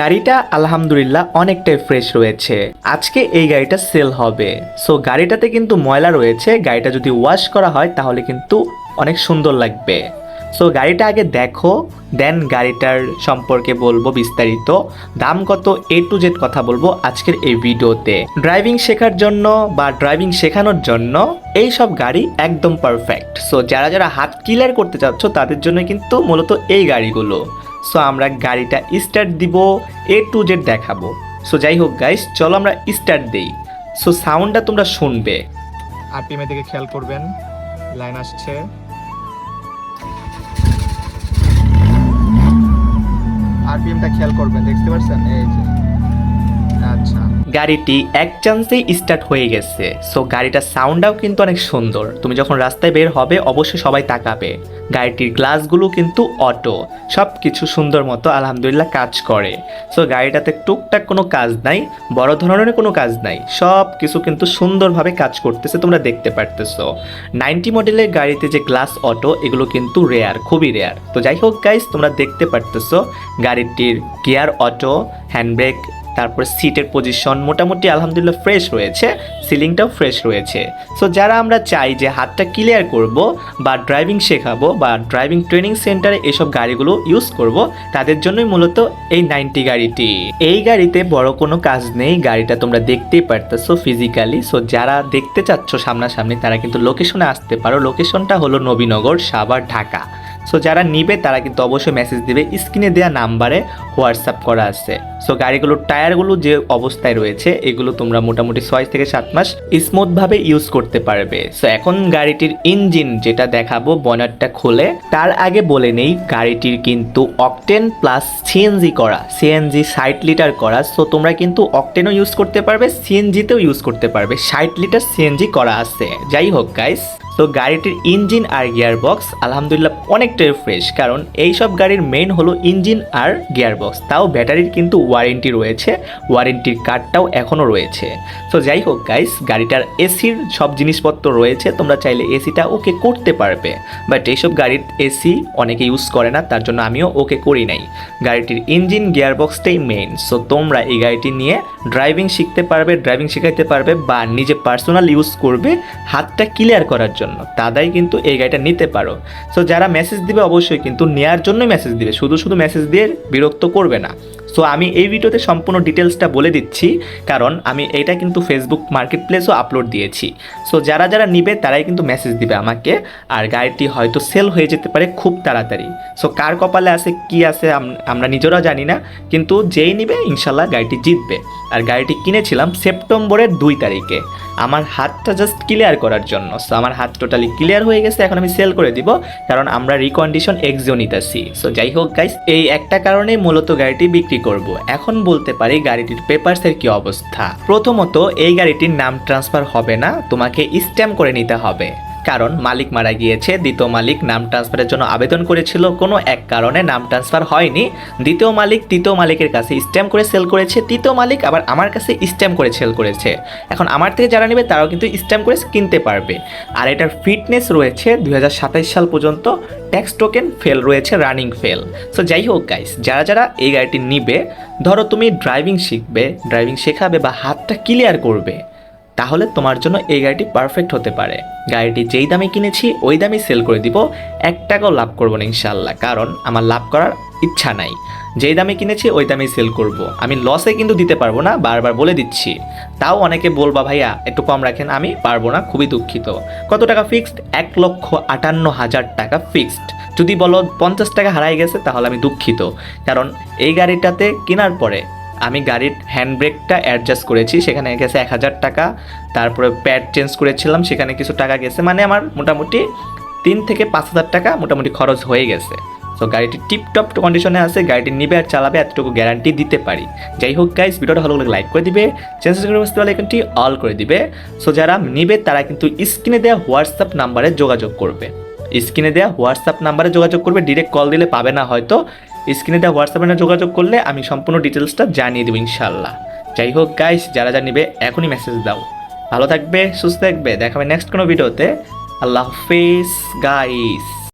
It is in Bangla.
গাড়িটা আলহামদুলিল্লাহ অনেকটাই ফ্রেশ রয়েছে। আজকে এই গাড়িটা সেল হবে। সো গাড়িটাতে কিন্তু ময়লা রয়েছে। গাড়িটা যদি ওয়াশ করা হয়, তাহলে কিন্তু অনেক সুন্দর লাগবে। সো গাড়িটা আগে দেখো দেন গাড়িটার সম্পর্কে বলব বিস্তারিত। দাম কত এ টু জেড কথা বলব আজকের এই ভিডিওতে। ড্রাইভিং শেখার জন্য বা ড্রাইভিং শেখানোর জন্য এই সব গাড়ি একদম পারফেক্ট সো যারা যারা হাত ক্লিয়ার করতে চাচ্ছ, তাদের জন্য কিন্তু মূলত এই গাড়িগুলো। সো আমরা গাড়িটা স্টার্ট দিব এ টু জেড দেখাবো। সো যাই হোক গাইস চলো আমরা স্টার্ট দেই। সো সাউন্ডটা তোমরা শুনবে। আরপিএম এর দিকে খেয়াল করবেন, লাইন আসছে। আরপিএমটা খেয়াল করবেন, দেখতে পাচ্ছেন? এই যে। গাড়িটি এক চান্সেই স্টার্ট হয়ে গেছে। সো গাড়িটার সাউন্ডটাও কিন্তু অনেক সুন্দর। তুমি যখন রাস্তায় বের হবে, অবশ্যই সবাই তাকাবে। গাড়িটির গ্লাসগুলো কিন্তু অটো সব কিছু সুন্দর মতো, আলহামদুলিল্লাহ, কাজ করে। সো গাড়িটাতে টুকটাক কোনো কাজ নাই, বড় ধরনের কোনো কাজ নাই। সব কিছু কিন্তু সুন্দরভাবে কাজ করতেছে, তোমরা দেখতে পারতেছো। নাইনটি মডেলের গাড়িতে যে গ্লাস অটো এগুলো কিন্তু রেয়ার খুবই রেয়ার তো যাই হোক গাইস তোমরা দেখতে পারতেছো, গাড়িটির গিয়ার অটো হ্যান্ডব্রেক তারপর সিটের পজিশন মোটামুটি আলহামদুলিল্লাহ ফ্রেশ রয়েছে সিলিংটাও ফ্রেশ রয়েছে। সো যারা আমরা চাই যে হাতটা ক্লিয়ার করব বা ড্রাইভিং শেখাবো বা ড্রাইভিং ট্রেনিং সেন্টারে এসব গাড়িগুলো ইউজ করব, তাদের জন্যই মূলত এই নাইনটি গাড়িটি। এই গাড়িতে বড় কোনো কাজ নেই, গাড়িটা তোমরা দেখতেই পারতেছো ফিজিক্যালি সো যারা দেখতে চাচ্ছ সামনাসামনি, তারা কিন্তু লোকেশনে আসতে পারো। লোকেশনটা হলো নবীনগর, সাভার, ঢাকা। সো যারা নিবে, তারা কিন্তু অবশ্যই মেসেজ দিবে। স্ক্রিনে দেওয়া নাম্বারে হোয়াটসঅ্যাপ করা আছে। সো গাড়িগুলোর টায়ারগুলো যে অবস্থায় রয়েছে, এগুলো তোমরা মোটামুটি ছয় থেকে সাত মাস স্মুথভাবে ইউজ করতে পারবে। সো এখন গাড়িটির ইঞ্জিন যেটা দেখাবো বনারটা খুলে, তার আগে বলে নেই, গাড়িটির কিন্তু অকটেন প্লাস সিএনজি করা সিএনজি ষাট লিটার করা। সো তোমরা কিন্তু অকটেনও ইউজ করতে পারবে সিএনজিতেও ইউজ করতে পারবে। ষাট লিটার সিএনজি করা আছে। যাই হোক গাইস তো গাড়িটির ইঞ্জিন আর গিয়ার বক্স আলহামদুলিল্লাহ অনেকটাই ফ্রেশ, কারণ এই সব গাড়ির মেইন হলো ইঞ্জিন আর গিয়ার বক্স তাও ব্যাটারির কিন্তু ওয়ারেন্টি রয়েছে ওয়ারেন্টির কার্ডটাও এখনও রয়েছে। তো যাই হোক গাইস গাড়িটার এসির সব জিনিসপত্র রয়েছে, তোমরা চাইলে এসিটা ওকে করতে পারবে। বাট এইসব গাড়ির এসি অনেকে ইউজ করে না, তার জন্য আমিও ওকে করি নাই। গাড়িটির ইঞ্জিন গিয়ার বক্সটাই মেইন সো তোমরা এই গাড়িটি নিয়ে ড্রাইভিং শিখতে পারবে ড্রাইভিং শেখাইতে পারবে বা নিজে পার্সোনাল ইউজ করবে, হাতটা ক্লিয়ার করার জন্য। তাদাই কিন্তু এই গাড়িটা নিতে পারো। সো যারা মেসেজ দিবে অবশ্যই কিন্তু নেয়ার জন্যই মেসেজ দিবে। শুধু শুধু মেসেজ দিয়ে বিরক্ত করবে না। সো আমি এই ভিডিওতে সম্পূর্ণ ডিটেলসটা বলে দিচ্ছি। কারণ আমি এটা কিন্তু ফেসবুক মার্কেট প্লেসও আপলোড দিয়েছি। সো যারা যারা নিবে, তারাই কিন্তু মেসেজ দিবে আমাকে। আর গাড়িটি হয়তো সেল হয়ে যেতে পারে খুব তাড়াতাড়ি। সো কার কপালে আছে, কি আছে আমরা নিজেরাও জানি না। কিন্তু যেই নিবে, ইনশাল্লাহ গাড়িটি জিতবে। আর গাড়িটি কিনেছিলাম সেপ্টেম্বরের দুই তারিখে। আমার হাতটা জাস্ট ক্লিয়ার করার জন্য। সো আমার হাত টোটালি ক্লিয়ার হয়ে গেছে, এখন আমি সেল করে দিব, কারণ আমরা রিকন্ডিশন এক্সিও নিতেছি। সো যাই হোক গাইস এই একটা কারণে মূলত গাড়িটি বিক্রি করব। এখন বলতে পারি গাড়িটির পেপারসের কি অবস্থা। প্রথমত, এই গাড়িটির নাম ট্রান্সফার হবে না, তোমাকে স্ট্যাম্প করে নিতে হবে। কারণ মালিক মারা গিয়েছে, দ্বিতীয় মালিক নাম ট্রান্সফারের জন্য আবেদন করেছিল, কোনো এক কারণে নাম ট্রান্সফার হয়নি। দ্বিতীয় মালিক তৃতীয় মালিকের কাছে স্ট্যাম্প করে সেল করেছে, তৃতীয় মালিক আবার আমার কাছে স্ট্যাম্প করে সেল করেছে। এখন আমার থেকে যারা নেবে তারাও কিন্তু স্ট্যাম্প করে কিনতে পারবে। আর এটার ফিটনেস রয়েছে, দুই সাল পর্যন্ত ট্যাক্স টোকেন ফেল রয়েছে রানিং ফেল সো যাই হোক গাইস যারা যারা এই গাড়িটি নিবে, ধরো তুমি ড্রাইভিং শিখবে ড্রাইভিং শেখাবে বা হাতটা ক্লিয়ার করবে তাহলে তোমার জন্য এই গাড়িটি পারফেক্ট হতে পারে। গাড়িটি যেই দামে কিনেছি, ওই দামে সেল করে দিব। এক টাকাও লাভ করব না ইনশাল্লাহ কারণ আমার লাভ করার ইচ্ছা নাই। যেই দামে কিনেছি, ওই দামেই সেল করব। আমি লসে কিন্তু দিতে পারব না, বারবার বলে দিচ্ছি। তাও অনেকে বলবা, ভাইয়া, একটু কম রাখেন, আমি পারব না, খুবই দুঃখিত। কত টাকা ফিক্সড এক লক্ষ আটান্ন হাজার টাকা ফিক্সড যদি বলো পঞ্চাশ টাকা হারাই গেছে, তাহলে আমি দুঃখিত। কারণ এই গাড়িটাতে কেনার পরে আমি গাড়ির হ্যান্ডব্রেকটা অ্যাডজাস্ট করেছি, সেখানে গেছে এক হাজার টাকা। তারপরে প্যাড চেঞ্জ করেছিলাম, সেখানে কিছু টাকা গেছে। মানে আমার মোটামুটি তিন থেকে পাঁচ হাজার টাকা মোটামুটি খরচ হয়ে গেছে। সো গাড়িটি টিপটপ কন্ডিশনে আছে, গাড়িটি নিবে আর চালাবে, এতটুকু গ্যারান্টি দিতে পারি। যাই হোক গাইস ভিডিওটা ভালো লাগলে লাইক করে দিবে চ্যানেল করে এখানটি অল করে দিবে। সো যারা নিবে, তারা কিন্তু স্ক্রিনে দেওয়া হোয়াটসঅ্যাপ নাম্বারে যোগাযোগ করবে। স্ক্রিনে দেওয়া হোয়াটসঅ্যাপ নাম্বারে যোগাযোগ করবে ডিরেক্ট কল দিলে পাবে না হয়তো। স্ক্রিনে দেওয়া হোয়াটসঅ্যাপে যোগাযোগ করলে আমি সম্পূর্ণ ডিটেলসটা জানিয়ে দেবো ইনশাল্লাহ যাই হোক গাইস যারা যা নেবে এখনই মেসেজ দাও। ভালো থাকবে, সুস্থ থাকবে, দেখাবে নেক্সট কোনো ভিডিওতে আল্লাহ হাফিজ গাইস